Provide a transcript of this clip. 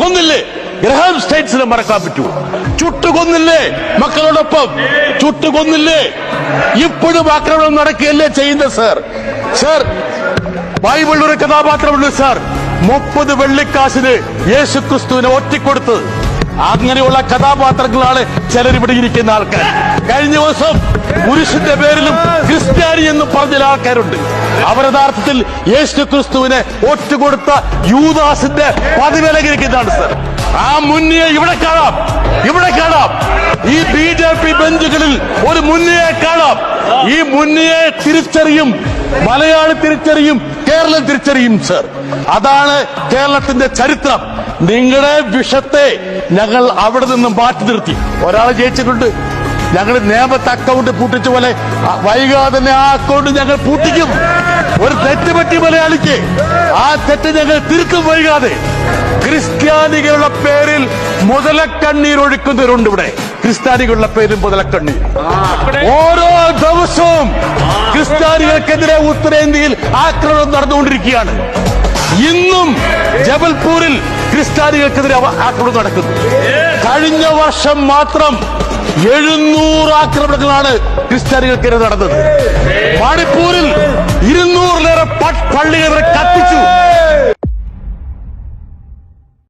കൊന്നില്ലേ? Graham സ്റ്റേറ്റ്സിനെ മറക്കാൻ പറ്റുമോ ചുട്ടുകൊന്നില്ലേ മക്കളോടൊപ്പം? ചുട്ടുകൊന്നില്ലേ? ഇപ്പോഴും ആക്രമണം നടക്കുകയല്ലേ ചെയ്യുന്നത് സർ? സർ ബൈബിളിൽ ഒരു കഥാപാത്രമുണ്ട് സാർ. മുപ്പത് വെള്ളിക്കാശിന് യേശു ക്രിസ്തുവിനെ ഒറ്റിക്കൊടുത്ത്. അങ്ങനെയുള്ള കഥാപാത്രങ്ങളാണ് ചിലരിവിടെ ഇരിക്കുന്ന ആൾക്കാർ. കഴിഞ്ഞ ദിവസം പുരുഷന്റെ പേരിലും ക്രിസ്ത്യാനി എന്ന് പറഞ്ഞ ആൾക്കാരുണ്ട്. അവർ യഥാർത്ഥത്തിൽ യേശു ക്രിസ്തുവിനെ ഒറ്റുകൊടുത്ത യൂദാസിന്റെ പതിവിലകരിക്കുന്നതാണ് സർ. ആ മുന്നിയെ ഇവിടെ കാണാം. ഇവിടെ കാണാം. ഈ ബി ജെ പി ബെഞ്ചുകളിൽ ഒരു മുന്നിയെ കാണാം. ഈ മുന്നിയെ തിരിച്ചറിയും മലയാളി തിരിച്ചറിയും കേരളം തിരിച്ചറിയും സർ. അതാണ് കേരളത്തിന്റെ ചരിത്രം. നിങ്ങളുടെ വിഷത്തെ ഞങ്ങൾ അവിടെ നിന്നും മാറ്റി നിർത്തി. ഒരാളെ ജയിച്ചിട്ടുണ്ട്. ഞങ്ങൾ നിയമത്തെ അക്കൗണ്ട് പൂട്ടിച്ച പോലെ വൈകാതെ തന്നെ ആ അക്കൗണ്ട് ഞങ്ങൾ പൂട്ടിക്കും. ഒരു തെറ്റ് പറ്റി മലയാളിക്ക്. ആ തെറ്റ് ഞങ്ങൾ തിരുത്തും വൈകാതെ. ക്രിസ്ത്യാനികളുടെ പേരിൽ മുതലക്കണ്ണീർ ഒഴുക്കുന്നവരുണ്ട് ഇവിടെ. ക്രിസ്ത്യാനികളുടെ പേരും മുതലക്കണ്ണീർ. ഓരോ ദിവസവും ക്രിസ്ത്യാനികൾക്കെതിരെ ഉത്തരേന്ത്യയിൽ ആക്രമണം നടന്നുകൊണ്ടിരിക്കുകയാണ്. ഇന്നും ജബൽപൂരിൽ ക്രിസ്ത്യാനികൾക്കെതിരെ ആക്രമണം നടക്കുന്നു. കഴിഞ്ഞ വർഷം മാത്രം എഴുന്നൂറ് ആക്രമണങ്ങളാണ് ക്രിസ്ത്യാനികൾക്കെതിരെ നടന്നത്. മണിപ്പൂരിൽ ഇരുന്നൂറിലേറെ പള്ളികൾ